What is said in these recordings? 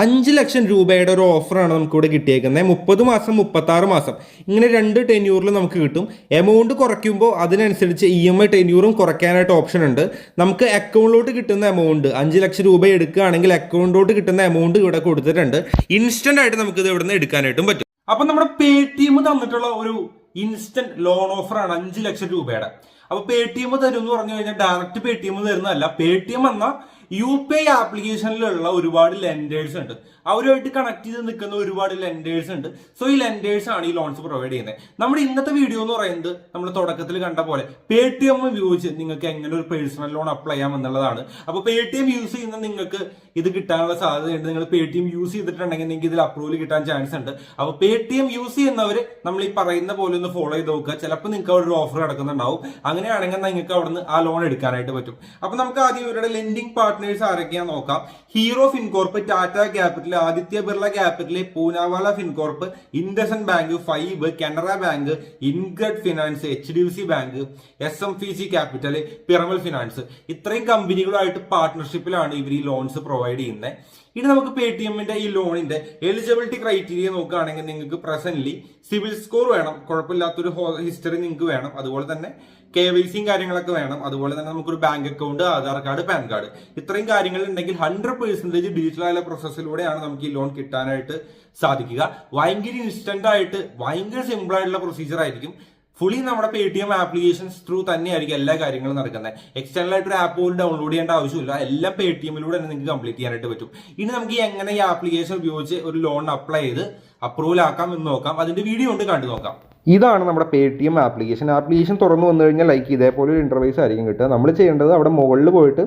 അഞ്ച് ലക്ഷം രൂപയുടെ ഒരു ഓഫറാണ് നമുക്കിവിടെ കിട്ടിയേക്കുന്നത്. മുപ്പത് മാസം മുപ്പത്തി ആറ് മാസം. ഇങ്ങനെ രണ്ട് ടെന്യൂറിൽ നമുക്ക് കിട്ടും. എമൗണ്ട് കുറയ്ക്കുമ്പോൾ അതിനനുസരിച്ച് ഇ എം ഐ ടെന്യൂറും കുറയ്ക്കാനായിട്ട് ഓപ്ഷൻ ഉണ്ട്. നമുക്ക് അക്കൗണ്ടിലോട്ട് കിട്ടുന്ന എമൗണ്ട് അഞ്ച് ലക്ഷം രൂപ എടുക്കുകയാണെങ്കിൽ അക്കൗണ്ടിലോട്ട് കിട്ടുന്ന എമൗണ്ട് ഇവിടെ കൊടുത്തിട്ടുണ്ട്. ഇൻസ്റ്റന്റ് ആയിട്ട് നമുക്ക് ഇത് ഇവിടെ നിന്ന് എടുക്കാനായിട്ടും പറ്റും. അപ്പൊ നമ്മുടെ പേ ടി എം തന്നിട്ടുള്ള ഒരു ഇൻസ്റ്റന്റ് ലോൺ ഓഫറാണ് അഞ്ച് ലക്ഷം രൂപയുടെ. അപ്പോൾ പേ ടി എം തരും എന്ന് പറഞ്ഞു കഴിഞ്ഞാൽ ഡയറക്റ്റ് പേ ടി എം തരുന്നതല്ല. പേ ടി എം എന്ന യു പി ഐ ആപ്ലിക്കേഷനിലുള്ള ഒരുപാട് ലെൻഡേഴ്സ് ഉണ്ട്. അവരുമായിട്ട് കണക്ട് ചെയ്ത് നിൽക്കുന്ന ഒരുപാട് ലെൻഡേഴ്സ് ഉണ്ട്. സോ ഈ ലെൻഡേഴ്സ് ആണ് ഈ ലോൺസ് പ്രൊവൈഡ് ചെയ്യുന്നത്. നമ്മുടെ ഇന്നത്തെ വീഡിയോ എന്ന് പറയുന്നത് നമ്മൾ തുടക്കത്തിൽ കണ്ട പോലെ പേ ടി എം ഉപയോഗിച്ച് നിങ്ങൾക്ക് എങ്ങനെ ഒരു പേഴ്സണൽ ലോൺ അപ്ലൈ ചെയ്യാം എന്നുള്ളതാണ് അപ്പോൾ പേ ടി എം യൂസ് ചെയ്യുന്ന നിങ്ങൾക്ക് ഇത് കിട്ടാനുള്ള സാധ്യതയുണ്ട്. നിങ്ങൾ പേ ടി എം യൂസ് ചെയ്തിട്ടുണ്ടെങ്കിൽ നിങ്ങൾക്ക് ഇതിൽ അപ്രൂവൽ കിട്ടാൻ ചാൻസ് ഉണ്ട്. അപ്പോൾ പേ ടി എം യൂസ് ചെയ്യുന്നവർ നമ്മൾ ഈ പറയുന്ന പോലെ ഒന്ന് ഫോളോ ചെയ്ത് നോക്കുക. ചിലപ്പോൾ നിങ്ങൾക്ക് അവിടെ ഒരു ഓഫർ കിടക്കുന്നുണ്ടാവും അങ്ങനെയാണെങ്കിൽ നിങ്ങൾക്ക് അവിടുന്ന് ആ ലോൺ എടുക്കാനായിട്ട് പറ്റും. അപ്പോൾ നമുക്ക് ആദ്യം ഇവരുടെ ലെൻഡിങ് പാർട്ട്നേഴ്സ് ആരൊക്കെയാ നോക്കാം. Hero Fincorp Tata capital Aditya Birla capital Poonawalla Fincorp IndusInd bank five Canara Bank InCred Finance H D C bank S M F C capital Piramal Finance ഇത്രയും കമ്പനികളുമായിട്ട് പാർട്ട്ണർഷിപ്പിലാണ് ഇവർ ഈ ലോൺസ് പ്രൊവൈഡ് ചെയ്യുന്നത് ഇനി നമുക്ക് പേ ടി എമ്മിന്റെ ഈ ലോണിന്റെ എലിജിബിലിറ്റി ക്രൈറ്റീരിയ നോക്കുകയാണെങ്കിൽ നിങ്ങൾക്ക് പ്രസന്റ്ലി സിവിൽ സ്കോർ വേണം. കുഴപ്പമില്ലാത്തൊരു ഹിസ്റ്ററി നിങ്ങൾക്ക് വേണം. അതുപോലെ തന്നെ കെ വൈ സിയും കാര്യങ്ങളൊക്കെ വേണം. അതുപോലെ തന്നെ നമുക്കൊരു bank account Aadhaar card PAN card ഇത്രയും കാര്യങ്ങൾ ഉണ്ടെങ്കിൽ ഹൺഡ്രഡ് പെർസെന്റേജ് ഡിജിറ്റൽ ആയ പ്രോസസ്സിലൂടെയാണ് നമുക്ക് ഈ ലോൺ കിട്ടാനായിട്ട് സാധിക്കുക. ഭയങ്കര ഇൻസ്റ്റന്റ് ആയിട്ട് ഭയങ്കര സിമ്പിൾ ആയിട്ടുള്ള പ്രൊസീജിയർ ആയിരിക്കും. ഫുള്ളി നമ്മുടെ Paytm applications through തന്നെയായിരിക്കും എല്ലാ കാര്യങ്ങളും നടക്കുന്നത്. എക്സ്റ്റേണൽ ആയിട്ട് ഒരു ആപ്പ് പോലും ഡൗൺലോഡ് ചെയ്യേണ്ട ആവശ്യമില്ല. എല്ലാം പേ ടി എമ്മിലൂടെ തന്നെ നിങ്ങൾക്ക് കംപ്ലീറ്റ് ചെയ്യാനായിട്ട് പറ്റും. ഇനി നമുക്ക് എങ്ങനെ ഈ ആപ്ലിക്കേഷൻ ഉപയോഗിച്ച് ഒരു ലോൺ അപ്ലൈ ചെയ്ത് അപ്രൂവൽ ആക്കാം എന്ന് നോക്കാം. അതിന്റെ വീഡിയോ ഉണ്ട് കണ്ടു നോക്കാം. ഇതാണ് നമ്മുടെ Paytm application application തുറന്നു വന്നു കഴിഞ്ഞാൽ ലൈക്ക് ഇതേപോലെ ഒരു ഇന്റർവൈസ് ആയിരിക്കും കിട്ടുക. നമ്മൾ ചെയ്യേണ്ടത് അവിടെ മുകളിൽ പോയിട്ട്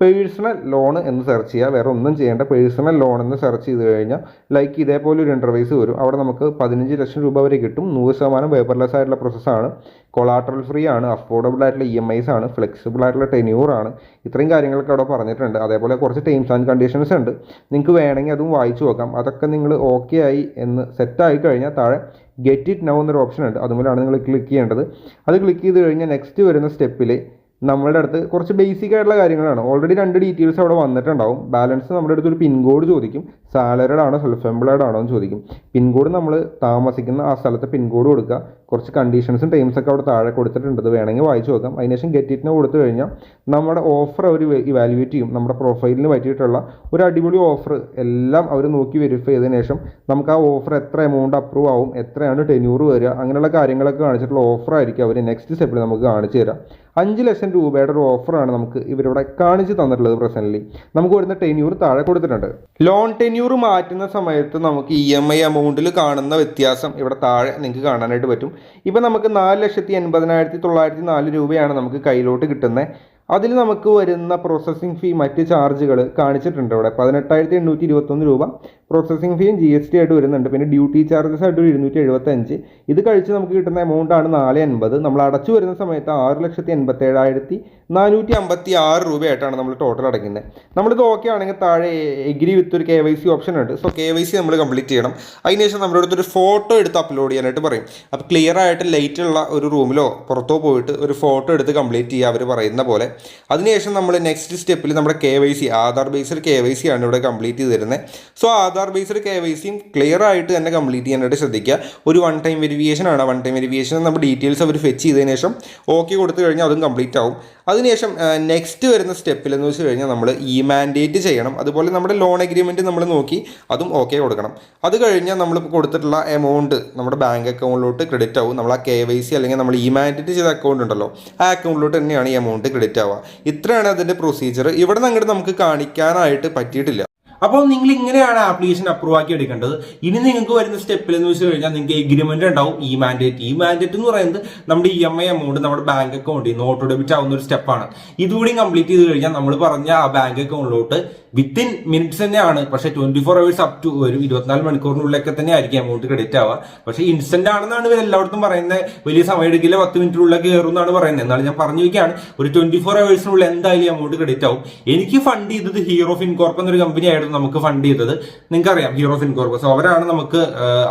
പേഴ്സണൽ ലോൺ എന്ന് സെർച്ച് ചെയ്യുക. വേറെ ഒന്നും ചെയ്യേണ്ട. പേഴ്സണൽ ലോൺ എന്ന് സെർച്ച് ചെയ്ത് കഴിഞ്ഞാൽ ലൈക്ക് ഇതേപോലെ ഒരു ഇന്റർവൈസ് വരും. അവിടെ നമുക്ക് പതിനഞ്ച് ലക്ഷം രൂപ വരെ കിട്ടും. നൂറ് ശതമാനം പേപ്പർലെസ് ആയിട്ടുള്ള പ്രോസസ്സാണ് കൊളാട്രൽ ഫ്രീ ആണ്. അഫോർഡബിൾ ആയിട്ടുള്ള ഇ എം ഐസ് ആണ്. ഫ്ലെക്സിബിൾ ആയിട്ടുള്ള ടെന്യൂർ ആണ്. ഇത്രയും കാര്യങ്ങളൊക്കെ അവിടെ പറഞ്ഞിട്ടുണ്ട്. അതേപോലെ കുറച്ച് ടേംസ് ആൻഡ് കണ്ടീഷൻസ് ഉണ്ട്. നിങ്ങൾക്ക് വേണമെങ്കിൽ അതും വായിച്ചു നോക്കാം. അതൊക്കെ നിങ്ങൾ ഓക്കെ ആയി എന്ന് സെറ്റ് ആയി കഴിഞ്ഞാൽ താഴെ ഗെറ്റ് ഇറ്റ് നൗ എന്നൊരു ഓപ്ഷൻ ഉണ്ട്. അതുപോലെയാണ് നിങ്ങൾ ക്ലിക്ക് ചെയ്യേണ്ടത്. അത് ക്ലിക്ക് ചെയ്ത് കഴിഞ്ഞാൽ നെക്സ്റ്റ് വരുന്ന സ്റ്റെപ്പിൽ നമ്മളുടെ അടുത്ത് കുറച്ച് ബേസിക് ആയിട്ടുള്ള കാര്യങ്ങളാണ്. ഓൾറെഡി രണ്ട് ഡീറ്റെയിൽസ് അവിടെ വന്നിട്ടുണ്ടാവും. ബാലൻസ് നമ്മുടെ അടുത്ത് ഒരു പിൻകോഡ് ചോദിക്കും. സാലറിഡ് ആണോ സെൽഫ് എംപ്ലോയ്ഡ് ആണോ എന്ന് ചോദിക്കും. പിൻകോഡ് നമ്മൾ താമസിക്കുന്ന ആ സ്ഥലത്തെ പിൻകോഡ് കൊടുക്കുക. കുറച്ച് കണ്ടീഷൻസും ടൈംസ് ഒക്കെ അവിടെ താഴെ കൊടുത്തിട്ടുണ്ട്. അത് വേണമെങ്കിൽ വായിച്ചു നോക്കാം. അതിനുശേഷം ഗെറ്റ് ഇറ്റിന് കൊടുത്തു കഴിഞ്ഞാൽ നമ്മുടെ ഓഫർ അവർ ഇവാലുവേറ്റ് ചെയ്യും. നമ്മുടെ പ്രൊഫൈലിന് പറ്റിയിട്ടുള്ള ഒരു അടിപൊളി ഓഫർ എല്ലാം അവർ നോക്കി വെരിഫൈ ചെയ്തതിന് ശേഷം നമുക്ക് ആ ഓഫർ എത്ര എമൗണ്ട് അപ്രൂവ് ആവും എത്രയാണ് ടെന്യൂർ വരിക അങ്ങനെയുള്ള കാര്യങ്ങളൊക്കെ കാണിച്ചിട്ടുള്ള ഓഫർ ആയിരിക്കും അവർ നെക്സ്റ്റ് സ്റ്റെപ്പിൽ നമുക്ക് കാണിച്ചു തരാം. അഞ്ച് ലക്ഷം രൂപയുടെ ഒരു ഓഫറാണ് നമുക്ക് ഇവരിവിടെ കാണിച്ച് തന്നിട്ടുള്ളത് പ്രസന്റ്ലി നമുക്ക് വരുന്ന ടെന്യൂർ താഴെ കൊടുത്തിട്ടുണ്ട്. ലോൺ ടെന്യൂർ മാറ്റുന്ന സമയത്ത് നമുക്ക് ഇ എം ഐ എമൗണ്ടിൽ കാണുന്ന വ്യത്യാസം ഇവിടെ താഴെ നിങ്ങൾക്ക് കാണാനായിട്ട് പറ്റും. ഇപ്പം നമുക്ക് നാല് ലക്ഷത്തി എൺപതിനായിരത്തി തൊള്ളായിരത്തി നാല് രൂപയാണ് നമുക്ക് കയ്യിലോട്ട് കിട്ടുന്നത്. അതിൽ നമുക്ക് വരുന്ന പ്രോസസ്സിംഗ് ഫീ മറ്റ് ചാർജുകൾ കാണിച്ചിട്ടുണ്ട് ഇവിടെ. പതിനെട്ടായിരത്തി എണ്ണൂറ്റി ഇരുപത്തൊന്ന് രൂപ പ്രോസസ്സിംഗ് ഫീയും ജി എസ് ടി ആയിട്ട് വരുന്നുണ്ട്. പിന്നെ ഡ്യൂട്ടി ചാർജസ് ആയിട്ട് ഒരു ഇരുന്നൂറ്റി എഴുപത്തഞ്ച് ഇത് കഴിച്ച് നമുക്ക് കിട്ടുന്ന എമൗണ്ട് ആണ് നാല് എൺപത് നമ്മൾ അടച്ചു വരുന്ന സമയത്ത് ആറ് ലക്ഷത്തി എൺപത്തേഴായിരത്തി നാനൂറ്റി അമ്പത്തി ആറ് രൂപയായിട്ടാണ് നമ്മൾ ടോട്ടൽ അടയ്ക്കുന്നത്. നമ്മളിത് ഓക്കെ ആണെങ്കിൽ താഴെ എഗ്രി വിത്ത് ഒരു കെ വൈ സി ഓപ്ഷൻ ഉണ്ട്. സോ കെ വൈ സി നമ്മൾ കംപ്ലീറ്റ് ചെയ്യണം. അതിനുശേഷം നമ്മുടെ അടുത്തൊരു ഫോട്ടോ എടുത്ത് അപ്ലോഡ് ചെയ്യാനായിട്ട് പറയും. അപ്പോൾ ക്ലിയർ ആയിട്ട് ലൈറ്റ് ഉള്ള ഒരു റൂമിലോ പുറത്തോ പോയിട്ട് ഒരു ഫോട്ടോ എടുത്ത് കംപ്ലീറ്റ് ചെയ്യുക അവർ പറയുന്ന പോലെ. അതിനുശേഷം നമ്മൾ നെക്സ്റ്റ് സ്റ്റെപ്പിൽ നമ്മുടെ K Y C Aadhaar based K Y C ആണ് ഇവിടെ കംപ്ലീറ്റ് ചെയ്ത് തരുന്നത് so Aadhaar based K Y സിയും ക്ലിയർ ആയിട്ട് തന്നെ കംപ്ലീറ്റ് ചെയ്യാനായിട്ട് ശ്രദ്ധിക്കുക. ഒരു വൺ ടൈം വെരിഫിക്കേഷൻ ആണ് വൺ ടൈം വെരിഫിക്കേഷൻ നമ്മുടെ ഡീറ്റെയിൽസ് അവർ ഫെച്ച് ചെയ്തതിന് ശേഷം ഓക്കെ കൊടുത്തു കഴിഞ്ഞാൽ അതും കംപ്ലീറ്റ് ആവും. അതിനുശേഷം നെക്സ്റ്റ് വരുന്ന സ്റ്റെപ്പിൽ എന്ന് വെച്ച് കഴിഞ്ഞാൽ നമ്മൾ ഇ മാൻഡേറ്റ് ചെയ്യണം. അതുപോലെ നമ്മുടെ ലോൺ അഗ്രിമെന്റ് നമ്മൾ നോക്കി അതും ഓക്കെ കൊടുക്കണം. അത് കഴിഞ്ഞാൽ നമ്മൾ കൊടുത്തിട്ടുള്ള എമൗണ്ട് നമ്മുടെ ബാങ്ക് അക്കൗണ്ടിലോട്ട് ക്രെഡിറ്റ് ആവും. നമ്മൾ ആ കെ വൈ സി അല്ലെങ്കിൽ നമ്മൾ ഇ മാൻഡേറ്റ് ചെയ്ത അക്കൗണ്ട് ഉണ്ടല്ലോ ആ അക്കൗണ്ടിലോട്ട് തന്നെയാണ് ഈ എമൗണ്ട് ക്രെഡിറ്റ് ആവുക. ഇത്രയാണ് അതിന്റെ പ്രൊസീജിയർ ഇവിടെ നിന്ന് അങ്ങോട്ട് നമുക്ക് കാണിക്കാനായിട്ട് പറ്റിയിട്ടില്ല. അപ്പോൾ നിങ്ങൾ ഇങ്ങനെയാണ് ആപ്ലിക്കേഷൻ അപ്രൂവ് ആക്കി എടുക്കേണ്ടത്. ഇനി നിങ്ങൾക്ക് വരുന്ന സ്റ്റെപ്പിൽ എന്ന് വെച്ച് കഴിഞ്ഞാൽ നിങ്ങൾക്ക് എഗ്രിമെന്റ് ഉണ്ടാവും. ഈ മാൻഡേറ്റ് ഈ മാൻഡേറ്റ് എന്ന് പറയുന്നത് നമ്മുടെ ഇ എം ഐ എമൗണ്ട് നമ്മുടെ ബാങ്ക് അക്കൗണ്ടിൽ നിന്ന് ഓട്ടോ ഡെബിറ്റ് ആവുന്ന ഒരു സ്റ്റെപ്പാണ് ഇതുകൂടി കംപ്ലീറ്റ് ചെയ്ത് കഴിഞ്ഞാൽ നമ്മൾ പറഞ്ഞ ആ ബാങ്ക് അക്കൗണ്ടിലോട്ട് വിത്തിൻ മിനിറ്റ്സ് തന്നെയാണ്. പക്ഷേ twenty four hours up to ഒരു ഇരുപത്തിനാല് മണിക്കൂറിനുള്ളിലൊക്കെ തന്നെ ആയിരിക്കും എമൗണ്ട് ക്രെഡിറ്റ് ആവുക. പക്ഷേ ഇൻസ്റ്റന്റ് ആണെന്നാണ് ഇവർ എല്ലായിടത്തും പറയുന്നത്. വലിയ സമയം എടുക്കില്ല പത്ത് മിനിറ്റിനുള്ളിൽ കയറും എന്നാണ് പറയുന്നത്. എന്നാലും ഞാൻ പറഞ്ഞു വയ്ക്കുകയാണ് ഒരു ട്വന്റി ഫോർ അവേഴ്സിനുള്ളിൽ എന്തായാലും എമൗണ്ട് ക്രെഡിറ്റ് ആവും. എനിക്ക് ഫണ്ട് ചെയ്തത് ഹീറോ ഫിൻകോർപ്പ് എന്നൊരു കമ്പനി ആയിരുന്നു നമുക്ക് ഫണ്ട് ചെയ്തത്. നിങ്ങൾക്കറിയാം ഹീറോ ഫിൻകോർപ്പ് സോ അവരാണ് നമുക്ക്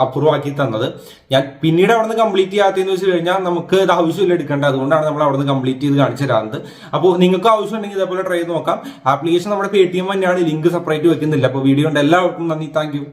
അപ്രൂവ് ആക്കി തന്നത്. ഞാൻ പിന്നീട് അവിടെ നിന്ന് കംപ്ലീറ്റ് ചെയ്യാത്തതെന്ന് വെച്ച് കഴിഞ്ഞാൽ നമുക്ക് ഇത് ആവശ്യമില്ല എടുക്കേണ്ട അതുകൊണ്ടാണ് നമ്മൾ അവിടെ നിന്ന് കംപ്ലീറ്റ് ചെയ്ത് കാണിച്ചു തരാറുണ്ട് അപ്പോൾ നിങ്ങൾക്ക് ആവശ്യമുണ്ടെങ്കിൽ ഇതേപോലെ ട്രൈ ചെയ്ത് നോക്കാം. ആപ്ലിക്കേഷൻ നമ്മുടെ പേ ടി എം തന്നെയാണ് ലിങ്ക് സെപ്പറേറ്റ് വെക്കുന്നില്ല. അപ്പോൾ വീഡിയോ ഉണ്ട് എല്ലാവർക്കും നന്ദി. താങ്ക്